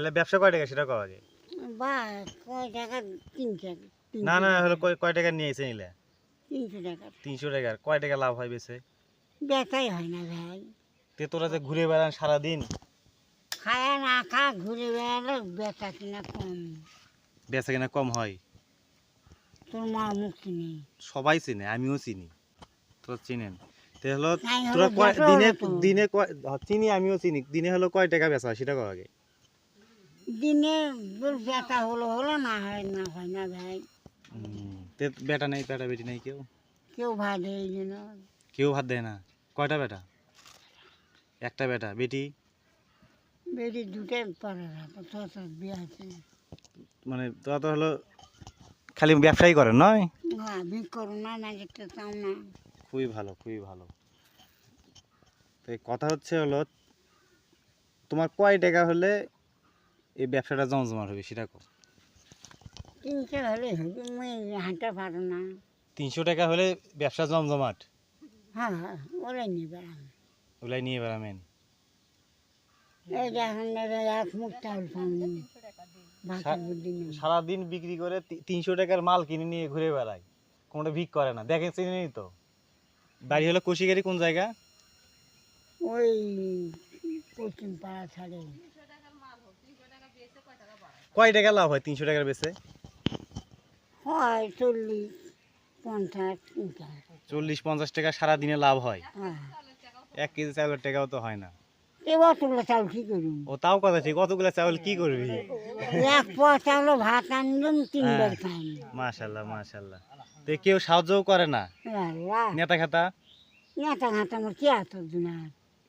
তাহলে ব্যবসা কয় টাকা সেটা কওয়া যায়? বা কয় টাকা? তিনশো না না। হলো কয় কয় টাকা নিয়ে এসে নিলে? তিনশো টাকা। তিনশো টাকার কয় টাকা লাভ হয় বেছে বেচাই হয় না ভাই। তে তোরা যে ঘুরে বেড়ান সারাদিন? খায়া না খা ঘুরে বেড়ালে বেচা কিনা কম। বেচা কিনা কম হয়? তোর মা মুক্তি নেই সবাই চিনে আমিও চিনি। তোরা চিনেন। তে হলো তোরা কয় দিনে দিনে কয় চিনি আমিও চিনি। দিনে হলো কয় টাকা বেচা হয় সেটা কওয়া আগে দিনে বেচা হলো হলো না হয় না হয় না ভাই। তে বেটা নেই বেটা বেটি নেই কেউ? কেউ ভাত এই না কেউ ভাত দেয় না? কয়টা বেটা? একটা বেটা বেটি? বেটি দুটো পরে তো তো বিয়ে আছে মানে তোরা তো হলো খালি ব্যবসায়ী করেন নয়? হ্যাঁ বিয়ে করো না না যেতে চাও না। খুবই ভালো খুবই ভালো। তো এই কথা হচ্ছে হলো তোমার কয় টাকা হলে এই ব্যবসাটা জমজমাট হবে সেটা কো তিনশো হলে হবে মুই হাঁটা পারো না। তিনশো টাকা হলে ব্যবসা জমজমাট? হ্যাঁ হ্যাঁ ওগুলাই নিয়ে বেড়ামেন? এই দেখেন এক মুখ চাউল সারাদিন বিক্রি করে তিনশো টাকার মাল কিনে নিয়ে ঘুরে বেড়ায়। কোনটা ভিক করে না। দেখে চিনি নেই তো। বাড়ি হলো কুশিগারি কোন জায়গা? ওই পশ্চিম পাড়া ছাড়ে। কয় টাকা লাভ হয়? তিনশো টাকার বেচে? হয় চল্লিশ পঞ্চাশ চল্লিশ পঞ্চাশ টাকা সারাদিনে লাভ হয়? হ্যাঁ। এক কেজি চাউলের টাকাও তো হয় না। ও তাও কথা ঠিক। কতগুলো চাউল কি করবি? এক পোয়া চাউল ভাত আনলাম তিনবার হ্যাঁ। খাই মাশাল্লাহ মাশাল্লাহ। তো কেউ সাহায্যও করে না? নেতা খাতা? নেতা ঘাটা আমার কি এত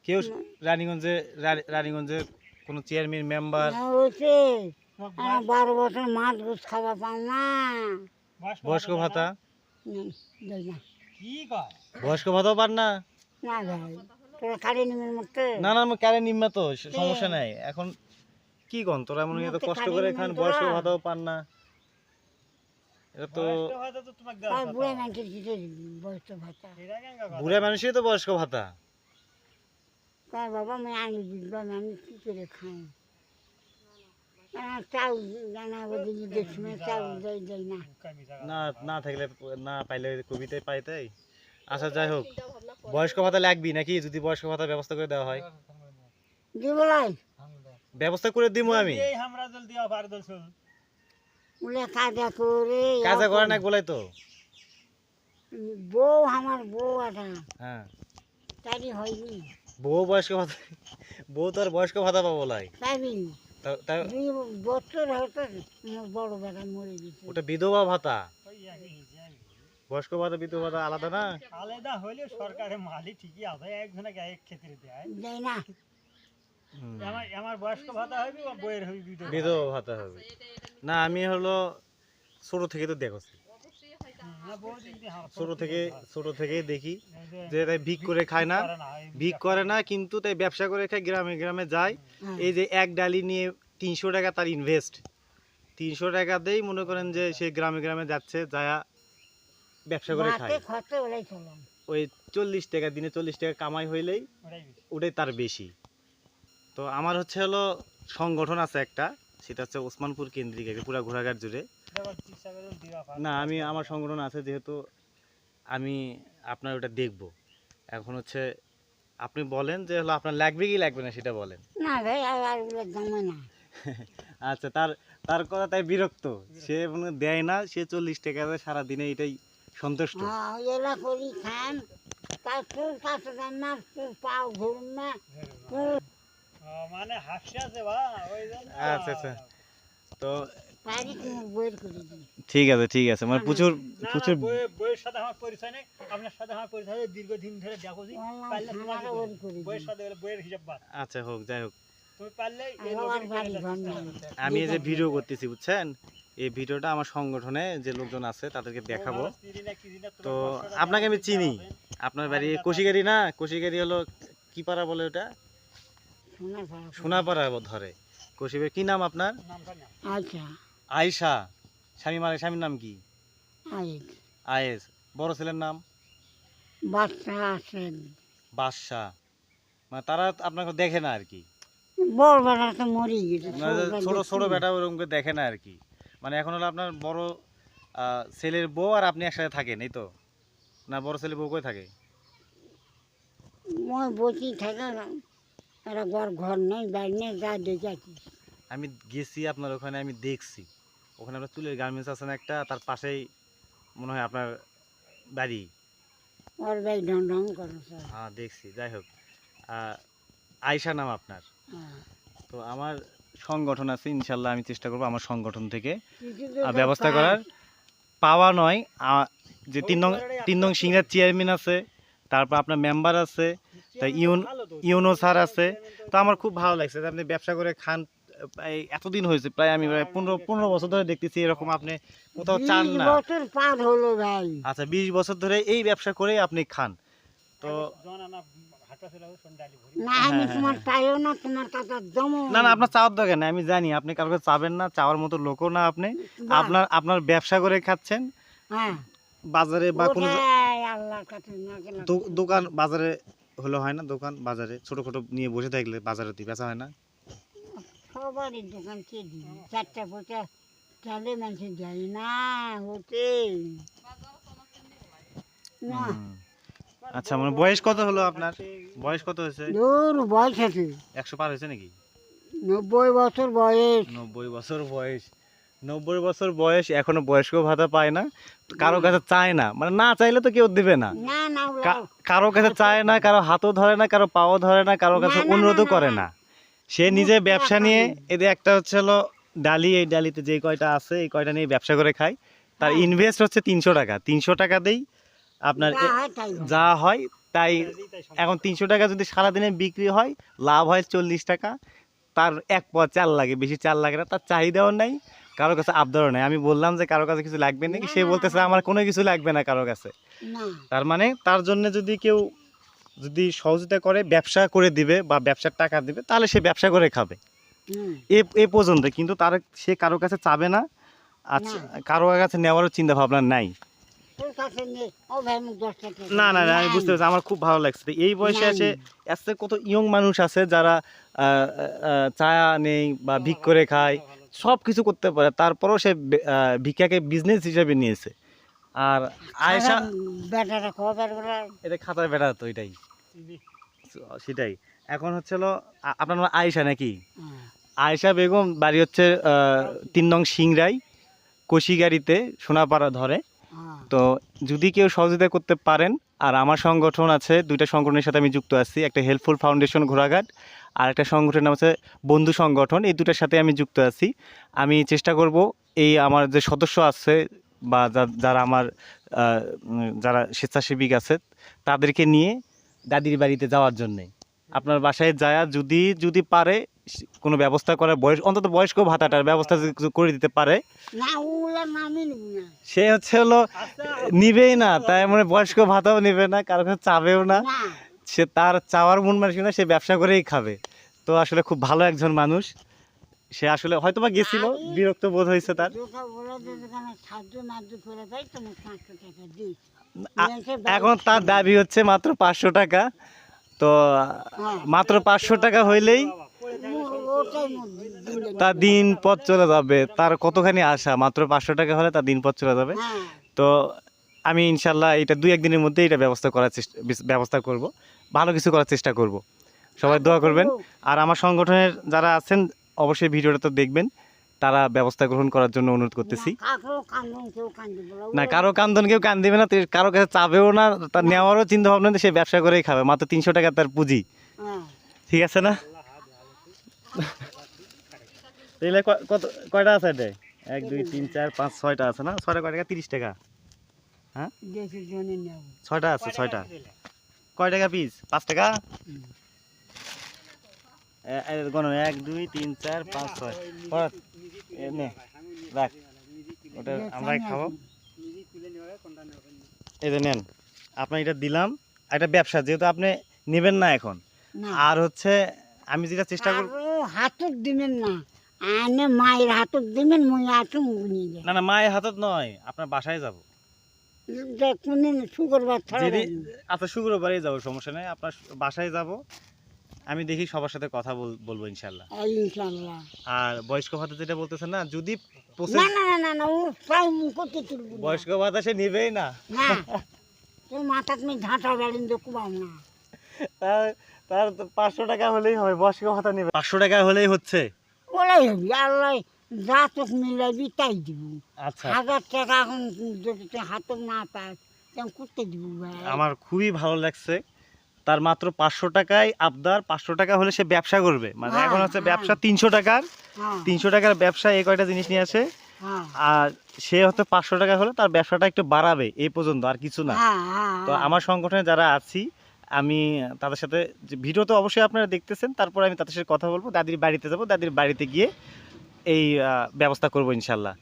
কেউ রানীগঞ্জে রানীগঞ্জে কোনো চেয়ারম্যান মেম্বার আমার বারো বছর মাছ ঘুষ খাওয়া পাও না। বয়স্ক ভাতা? বয়স্ক ভাতাও পান না? না ভাই তোরা কাড়ে নিমের মতো না না আমি নিম্মা তো সমস্যা নাই। এখন কি কন তোরা মনে হয় এত কষ্ট করে খান বয়স্ক ভাতাও পান না। এটা তো বুড়ে মানুষের দিতে বয়স্ক ভাতা। বুড়া মানুষই তো বয়স্ক ভাতা। বাবা আমি আনি দিবা আমি কি করে খাই? জানা দেয় না। না না থাকলে না পাইলে কবিতায় পাইতাই আচ্ছা যাই হোক। বয়স্ক ভাতা লাগবি নাকি? যদি বয়স্ক ভাতার ব্যবস্থা করে দেওয়া হয়। দিবলাই ব্যবস্থা করে দিব আমি। উলে কাজা করে কাজা করে না বলাই তো? বউ আমার বউ হ্যাঁ। বউ বয়স্ক ভাতা বউ তো আর বয়স্ক ভাতা পাবো লাই। দুই বছর হয়তো বড় বেটা মরে গেছে। ওটা বিধবা ভাতা? বয়স্ক ভাতা বিধবা ভাতা আলাদা না? আলাদা হলে সরকারের মালি ঠিকই আছে একজনে এক ক্ষেত্রে দেয়। দেয় না। আমার আমার বয়স্ক ভাতা হবে বা বইয়ের হবে বিধবা বিধবা ভাতা। হবে না আমি হলো ছোট থেকে তো দেখছি না বহুদিন দিয়ে হাত ছোট থেকে ছোট থেকেই দেখি যে তাই ভিক করে খায় না ভিক করে না কিন্তু তাই ব্যবসা করে খায় গ্রামে গ্রামে যায়। হ্যাঁ। এই যে এক ডালি নিয়ে তিনশো টাকা তার ইনভেস্ট তিনশো টাকাতেই মনে করেন যে সে গ্রামে গ্রামে যাচ্ছে যায় ব্যবসা করে খায়। ওই চল্লিশ টাকা দিনে চল্লিশ টাকা কামাই হইলেই ওটাই তার বেশি। তো আমার হচ্ছে হলো সংগঠন আছে একটা সেটা হচ্ছে ওসমানপুর কেন্দ্রিক পুরা ঘোরাঘাট জুড়ে। না আমি আমার সংগঠন আছে যেহেতু আমি আপনার ওটা দেখব। এখন হচ্ছে আপনি বলেন যে হলো আপনার লাগবে কি লাগবে না সেটা বলেন। না ভাই জমে না। আচ্ছা তার তার কথা তাই বিরক্ত। সে মনে দেয় না সে চল্লিশ টাকা দেয় সারাদিনে এটাই সন্তুষ্ট। হ্যাঁ এলা করি খান তার কাছে না পাও ধরুন না। মানে হাসি আছে বা আচ্ছা আচ্ছা। তো ঠিক আছে ঠিক আছে। মানে প্রচুর প্রচুর বইয়ের সাথে আমার পরিচয় নেই। আপনার সাথে আমার পরিচয় হয়েছে দীর্ঘদিন ধরে দেখো বইয়ের সাথে গেলে বইয়ের হিসাব বাদ। আচ্ছা হোক যাই হোক। আমি এই যে ভিডিও করতেছি বুঝছেন? এই ভিডিওটা আমার সংগঠনে যে লোকজন আছে তাদেরকে দেখাবো। তো আপনাকে আমি চিনি। আপনার বাড়ি কোশিগারি না? কোশিগারি হলো কি পাড়া বলে ওটা? সোনাপাড়া। ধরে কোশিগারি কি নাম আপনার? আচ্ছা। আয়শা। স্বামী মানে স্বামীর নাম কি? আয়েক আয়েস বড় ছেলের নাম? বাদশাহ মানে তারা আপনাকে দেখে না আর কি? বড় বেটা তো মরে গেছে মানে ছোট ছোট বেটা ওরকম দেখে না আর কি। মানে এখন হলো আপনার বড় ছেলের বউ আর আপনি একসাথে থাকেন এই তো? না বড় ছেলে বউ করে থাকে? মই বসি থাকে ঘর ঘর নেই বাড়ি নেই যা দেখে আমি গেছি আপনার ওখানে আমি দেখছি। ওখানে আপনার চুলের গার্মেন্টস আছে না একটা তার পাশেই মনে হয় আপনার বাড়ি। ওর বাড়ি ঢং ঢং করে হ্যাঁ দেখছি যাই হোক। আয়শা নাম আপনার? হ্যাঁ। তো আমার সংগঠন আছে ইনশাল্লাহ আমি চেষ্টা করব আমার সংগঠন থেকে। ব্যবস্থা করার। পাওয়া নয় যে তিন নং তিন নং সিংহার চেয়ারম্যান আছে তারপর আপনার মেম্বার আছে তাই ইউন- ইউনো স্যার আছে। তো আমার খুব ভালো লাগছে যে আপনি ব্যবসা করে খান এতদিন হয়েছে প্রায় আমি পনেরো পনেরো বছর ধরে দেখতেছি এরকম আপনি কোথাও চান না। বছর পার হলো ভাই। আচ্ছা বিশ বছর ধরে এই ব্যবসা করেই আপনি খান। তো না হ্যাঁ, হ্যাঁ। না আপনার চাওয়ার দরকার নেই আমি জানি আপনি কারও চাবেন না চাওয়ার মতো লোকও না আপনি। আপনার আপনার ব্যবসা করে খাচ্ছেন হ্যাঁ। বাজারে বা কোনো দোকান বাজারে হলো হয় না দোকান বাজারে ছোট ছোট নিয়ে বসে থাকলে বাজারে বেচা হয় না। সবারই দোকান কে চারটা পয়সা চালে মানুষ যায় না হতে না। আচ্ছা মানে বয়স কত হলো আপনার? বয়স কত হয়েছে? দূর বয়স আছে। একশো পার হয়েছে নাকি? নব্বই বছর বয়স। নব্বই বছর বয়স। নব্বই বছর বয়স এখনও বয়স্ক ভাতা পায় না। কারও কাছে চায় না। মানে না চাইলে তো কেউ দিবে না। না না কারও কাছে চায় না কারও হাতও ধরে না কারও পাও ধরে না কারও কাছে অনুরোধও করে না। সে নিজে ব্যবসা নিয়ে। এদের একটা হচ্ছে হলো ডালি এই ডালিতে যে কয়টা আছে এই কয়টা নিয়ে ব্যবসা করে খায়। তার হ্যাঁ। ইনভেস্ট হচ্ছে তিনশো টাকা। তিনশো টাকা দেই আপনার যা হয় তাই হয়। হয় এখন তিনশো টাকা যদি সারাদিনে বিক্রি হয় লাভ হয় চল্লিশ টাকা। তার এক পদ চাল লাগে বেশি চাল লাগে না তার চাহিদাও নাই কারও কাছে আবদারও নাই। আমি বললাম যে কারও কাছে কিছু লাগবে নাকি? সে বলতেছে আমার কোনো কিছু লাগবে না কারও কাছে। তার মানে তার জন্য যদি কেউ যদি সহযোগিতা করে ব্যবসা করে দিবে বা ব্যবসার টাকা দিবে তাহলে সে ব্যবসা করে খাবে। এ পর্যন্ত। কিন্তু তার সে কারও কাছে চাবে না। আচ্ছা কারও কাছে নেওয়ারও চিন্তা ভাবনা নাই। না না না আমি বুঝতে পারছি। আমার খুব ভালো লাগছে। এই বয়সে। এসে এসে কত ইয়ং মানুষ আছে যারা আহ, নেই বা ভিক করে খায়। সব কিছু করতে পারে। তারপরেও সে ভিক্ষাকে বিজনেস হিসেবে নিয়েছে। আর আয়সা বেটারা খবর এটা খাতার বেড়া তো এটাই। সেটাই। এখন হচ্ছে হলো আপনার নাম আয়েশা নাকি? আয়েশা বেগম বাড়ি হচ্ছে তিন নং সিংরাই কোশিগাড়িতে সোনাপাড়া ধরে। তো যদি কেউ সহযোগিতা করতে পারেন আর আমার সংগঠন আছে দুইটা সংগঠনের সাথে আমি যুক্ত আছি একটা হেল্পফুল ফাউন্ডেশন ঘোড়াঘাট আর একটা সংগঠনের নাম আছে বন্ধু সংগঠন এই দুটার সাথে আমি যুক্ত আছি। আমি চেষ্টা করব এই আমার যে সদস্য আছে বা যা- যারা আমার যারা স্বেচ্ছাসেবিক আছে তাদেরকে নিয়ে দাদির বাড়িতে যাওয়ার জন্যে। আপনার বাসায় যায় যদি যদি পারে সে- কোনো ব্যবস্থা করার বয়স অন্তত বয়স্ক ভাতাটার ব্যবস্থা যদি করে দিতে পারে। না ওগুলোর নামই নিব না। সে হচ্ছে হলো নিবেই না তাই মানে বয়স্ক ভাতাও নিবে না কারও কাছে চাবেও না। না। সে তার চাওয়ার মন মানসিক না সে ব্যবসা করেই খাবে। তো আসলে খুব ভালো একজন মানুষ। সে আসলে হয়তো বা গেছিল বিরক্ত বোধ হয়েছে তার। এখন তার দাবি হচ্ছে মাত্র পাঁচশো টাকা। তো হ্যাঁ। মাত্র পাঁচশো টাকা হইলেই তার দিন পথ চলে যাবে। তার কতখানি আশা? মাত্র পাঁচশো টাকা হলে তার দিন পথ চলে যাবে। হ্যাঁ। তো আমি ইনশাল্লাহ এটা দুই একদিনের মধ্যে এটা ব্যবস্থা করার চেষ্টা ব্যবস্থা করব। ভালো কিছু করার চেষ্টা করব। সবাই দোয়া করবেন। আর আমার সংগঠনের যারা আছেন অবশ্যই ভিডিওটা তো দেখবেন। তারা ব্যবস্থা গ্রহণ করার জন্য অনুরোধ করতেছি। না কারও কান্দন কেউ কান দিবে না কারও কাছে চাবেও না তার নেওয়ারও চিন্তা ভাবনা নেই, সে ব্যবসা করেই খাবে। মাত্র তিনশো টাকা তার পুঁজি। হ্যাঁ। ঠিক আছে না? তাহলে কত কয়টা আছে এটা এক দুই তিন চার পাঁচ ছয়টা আছে না? ছয়টা কয় টাকা। তিরিশ টাকা জনে ছয়টা আছে ছয়টা। কয় টাকা পিস পাঁচ টাকা? এ- এ, এক দুই তিন চার পাঁচ ছয়। নে রাখ। ওটা আমরাই খাব। এই যে নেন আপনার এটা দিলাম। আর ব্যবসা যেহেতু আপনি নেবেন না এখন। আর হচ্ছে আমি যেটা চেষ্টা করব আরও দিবেন না। আনে মায়ের হাতক দিবেন মই হাতক নিয়ে না না মায়ের হাতত নয় আপনার বাসায় যাব। শুক্রবার আচ্ছা শুক্রবারই যাব সমস্যা নেই। আপনার বাসায় যাব। আমি দেখি সবার সাথে কথা বলব ইনশাল্লাহ ইনশাল্লাহ আর বয়স্ক ভাতা যেটা বলতেছেন না যদি না না না না না ও প্রায় করতে তুলবো বয়স্ক ভাতা সে নেবেই না। না তোর মাথা তুমি ঝাঁটা বেড়েন দেখবাম না। তার তার পাঁচশো টাকা হলেই হবে বয়স্ক ভাতা নেবে। পাঁচশো টাকা হলেই হচ্ছে? ওলাই হবি আল্লাহ যা তোক মিলাবি তাই দিব। আচ্ছা। হাজার টাকা এখন যদি না পাস করতে দিব আমার খুবই ভালো লাগছে। তার মাত্র পাঁচশো টাকায় আবদার পাঁচশো টাকা হলে সে ব্যবসা করবে। মানে হ্যাঁ, এখন হচ্ছে হ্যাঁ। ব্যবসা তিনশো টাকার হ্যাঁ। তিনশো টাকার ব্যবসা এই কয়টা জিনিস নিয়ে আসে আর সে হচ্ছে পাঁচশো টাকা হলে তার ব্যবসাটা একটু বাড়াবে এই পর্যন্ত আর কিছু না। তো আমার সংগঠনে যারা আছি আমি তাদের সাথে ভিডিও তো অবশ্যই আপনারা দেখতেছেন তারপর আমি তাদের সাথে কথা বলব দাদির বাড়িতে যাব দাদির বাড়িতে গিয়ে এই ব্যবস্থা করব ইনশাল্লাহ।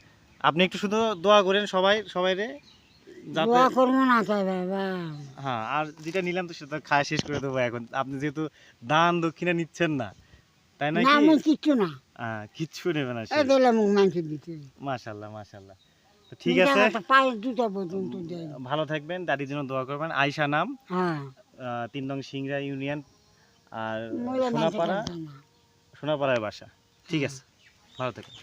আপনি একটু শুধু দোয়া করেন সবাই সবাই রে। দোয়া করব না তাই বাবা। হ্যাঁ আর যেটা নিলাম তো সেটা খাওয়া শেষ করে দেবো এখন। আপনি যেহেতু দান দক্ষিণা নিচ্ছেন না তাই না আমি কিচ্ছু না। হ্যাঁ, কিচ্ছু নেবে না এই দিলাম মানুষের দিতে। মাশাল্লাহ মাশাল্লাহ। তো ঠিক আছে। পায়ের দুটা পর্যন্ত ভালো থাকবেন দাদির জন্য দোয়া করবেন। আয়শা নাম হ্যাঁ। তিন নং সিংড়া ইউনিয়ন আর সোনাপাড়া সোনাপাড়ায় বাসা। ঠিক আছে ভালো থাকেন